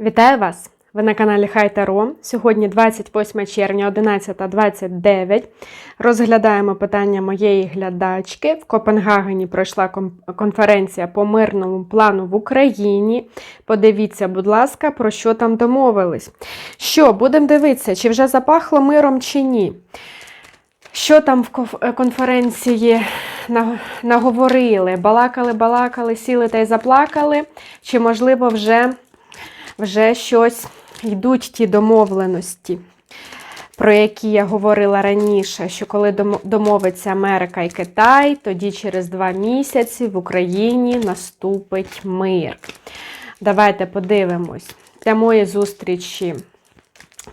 Вітаю вас! Ви на каналі Хай Таро. Сьогодні 28 червня, 11.29. Розглядаємо питання моєї глядачки. В Копенгагені пройшла конференція по мирному плану в Україні. Подивіться, будь ласка, про що там домовились. Що, будемо дивитися, чи вже запахло миром, чи ні. Що там в конференції наговорили? Балакали, балакали, сіли та й заплакали? Чи, можливо, вже вже щось йдуть ті домовленості, про які я говорила раніше, що коли домовиться Америка і Китай, тоді через два місяці в Україні наступить мир. Давайте подивимось. Прямої зустрічі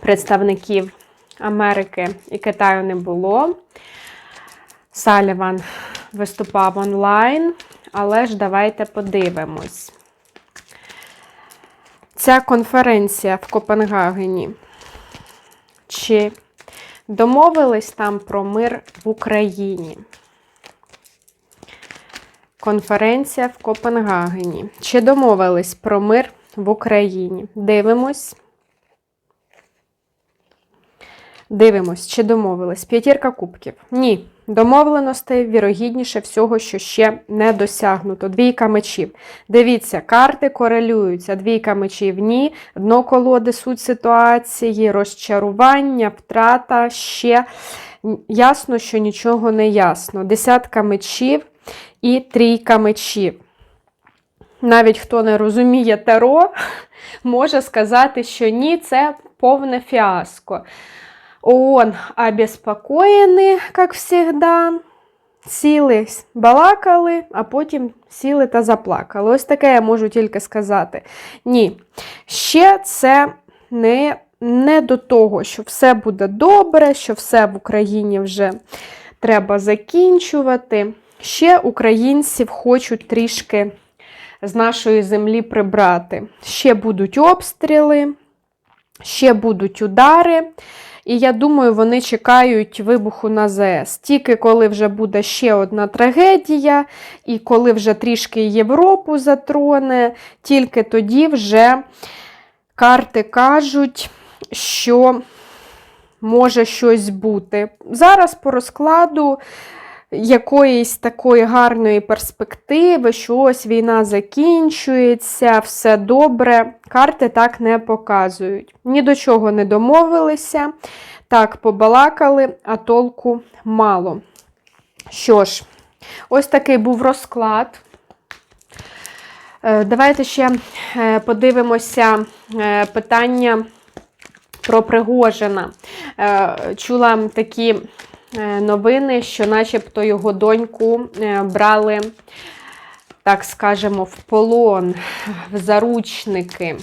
представників Америки і Китаю не було. Саліван виступав онлайн, але ж давайте подивимось. Ця конференція в Копенгагені. Чи домовились там про мир в Україні? Конференція в Копенгагені. Чи домовились про мир в Україні? Дивимось. Дивимось, чи домовились. П'ятірка кубків. Ні. Домовленостей, вірогідніше всього, що ще не досягнуто. Двійка мечів. Дивіться, карти корелюються. Двійка мечів ні. Дно колоди, суть ситуації, розчарування, втрата ще ясно, що нічого не ясно. Десятка мечів і трійка мечів. Навіть хто не розуміє таро, може сказати, що ні, це повне фіаско. ООН обеспокоєні, як завжди. Сіли, балакали, а потім сіли та заплакали. Ось таке я можу тільки сказати. Ні. Ще це не, не до того, що все буде добре, що все в Україні вже треба закінчувати. Ще українців хочуть трішки з нашої землі прибрати. Ще будуть обстріли, ще будуть удари. І я думаю, вони чекають вибуху на ЗС. Тільки коли вже буде ще одна трагедія, і коли вже трішки Європу затроне, тільки тоді вже карти кажуть, що може щось бути. Зараз по розкладу якоїсь такої гарної перспективи, що ось війна закінчується, все добре. Карти так не показують. Ні до чого не домовилися. Так, побалакали, а толку мало. Що ж, ось такий був розклад. Е, Давайте ще е, подивимося е, питання про Пригожина. Чула такі новини, що начебто його доньку е, брали, так скажемо, в полон, в заручники.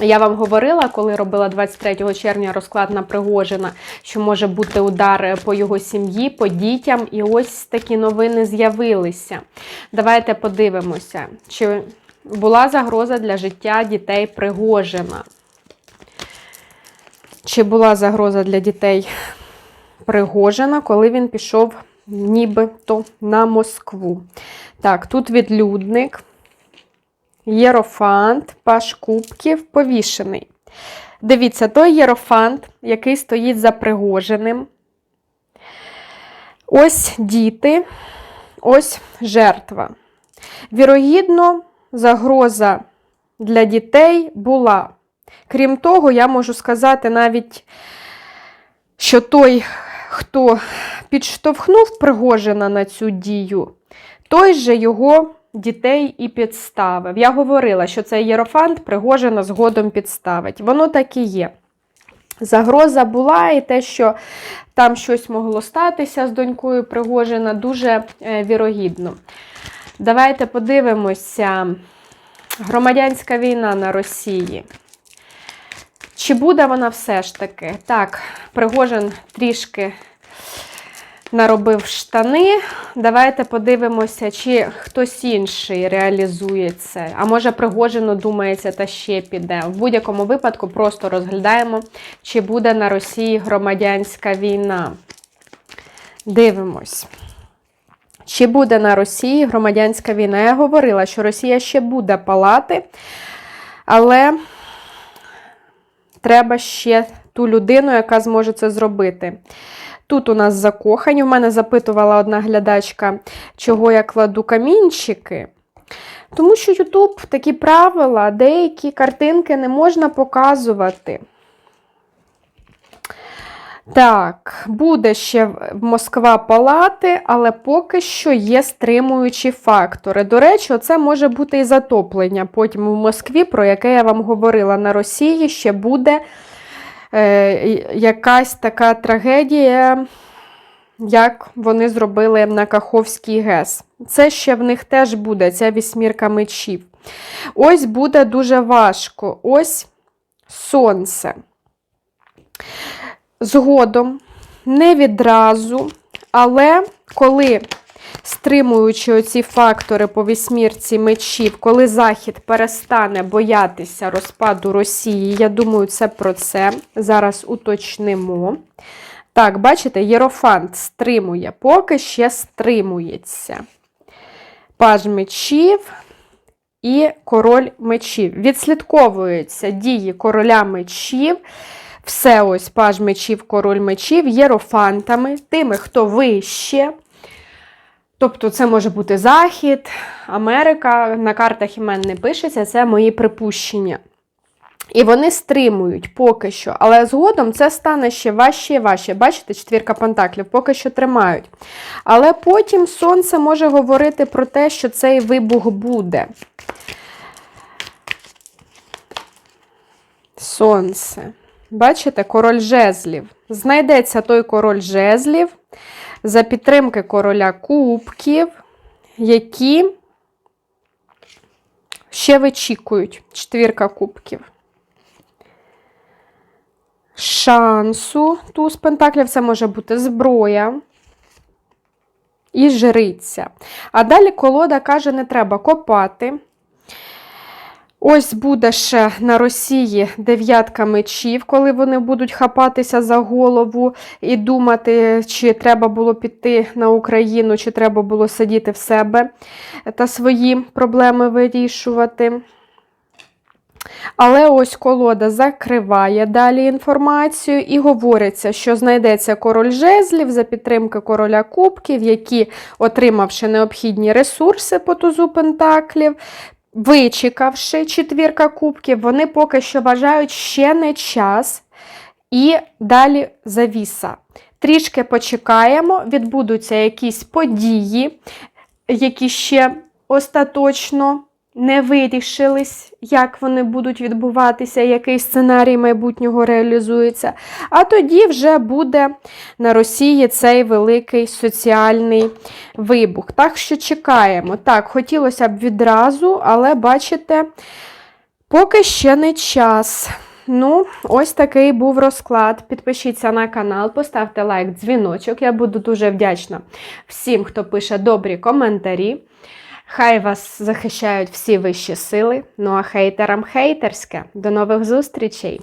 Я вам говорила, коли робила 23 червня розклад на Пригожина, що може бути удар по його сім'ї, по дітям. І ось такі новини з'явилися. Давайте подивимося, чи була загроза для життя дітей Пригожина. Чи була загроза для дітей Пригожина, коли він пішов нібито на Москву? Так, тут відлюдник. Єрофант, паш кубків, повішений. Дивіться, той єрофант, який стоїть за Пригожиним. Ось діти, ось жертва. Вірогідно, загроза для дітей була. Крім того, я можу сказати навіть, що той, хто підштовхнув Пригожина на цю дію, той же його дітей і підставив. Я говорила, що цей єрофант Пригожина згодом підставить. Воно так і є. Загроза була, і те, що там щось могло статися з донькою Пригожина, дуже е, вірогідно. Давайте подивимося. Громадянська війна на Росії. Чи буде вона все ж таки? Так, Пригожин трішки наробив штани. Давайте подивимося, чи хтось інший реалізує це. А може, Пригожину думається, та ще піде. В будь-якому випадку просто розглядаємо, чи буде на Росії громадянська війна. Дивимось. Чи буде на Росії громадянська війна? Я говорила, що Росія ще буде палати, але треба ще ту людину, яка зможе це зробити. Тут у нас закохані. У мене запитувала одна глядачка, чого я кладу камінчики. Тому що YouTube такі правила, деякі картинки не можна показувати. Так, буде ще Москва палати, але поки що є стримуючі фактори. До речі, це може бути і затоплення потім у Москві, про яке я вам говорила на Росії, ще буде е, якась така трагедія, як вони зробили на Каховський ГЕС. Це ще в них теж буде, ця вісьмірка мечів. Ось буде дуже важко. Ось сонце. Згодом, не відразу, але коли стримуючи оці фактори по вісьмірці мечів, коли Захід перестане боятися розпаду Росії, я думаю, це про це. Зараз уточнимо. Так, бачите, Єрофант стримує, поки ще стримується. Паж мечів і король мечів. Відслідковуються дії короля мечів. Все ось паж мечів, король мечів, єрофантами, тими, хто вище. Тобто це може бути Захід, Америка. На картах імен не пишеться, це мої припущення. І вони стримують поки що. Але згодом це стане ще важче і важче. Бачите, четвірка пентаклів поки що тримають. Але потім сонце може говорити про те, що цей вибух буде. Сонце. Бачите, король жезлів. Знайдеться той король жезлів за підтримки короля кубків, які ще вичікують четвірка кубків. Шансу туз пентаклів це може бути зброя і жриця. А далі колода каже, не треба копати. Ось буде ще на Росії дев'ятка мечів, коли вони будуть хапатися за голову і думати, чи треба було піти на Україну, чи треба було сидіти в себе та свої проблеми вирішувати. Але ось колода закриває далі інформацію і говориться, що знайдеться король жезлів за підтримки короля кубків, які, отримавши необхідні ресурси по тузу пентаклів, вичекавши четвірка кубків, вони поки що вважають ще не час і далі завіса. Трішки почекаємо, відбудуться якісь події, які ще остаточно не вирішились, як вони будуть відбуватися, який сценарій майбутнього реалізується. А тоді вже буде на Росії цей великий соціальний вибух. Так що чекаємо. Так, хотілося б відразу, але бачите, поки ще не час. Ну, ось такий був розклад. Підпишіться на канал, поставте лайк, дзвіночок. Я буду дуже вдячна всім, хто пише добрі коментарі. Хай вас захищають всі вищі сили. Ну а хейтерам хейтерське. До нових зустрічей!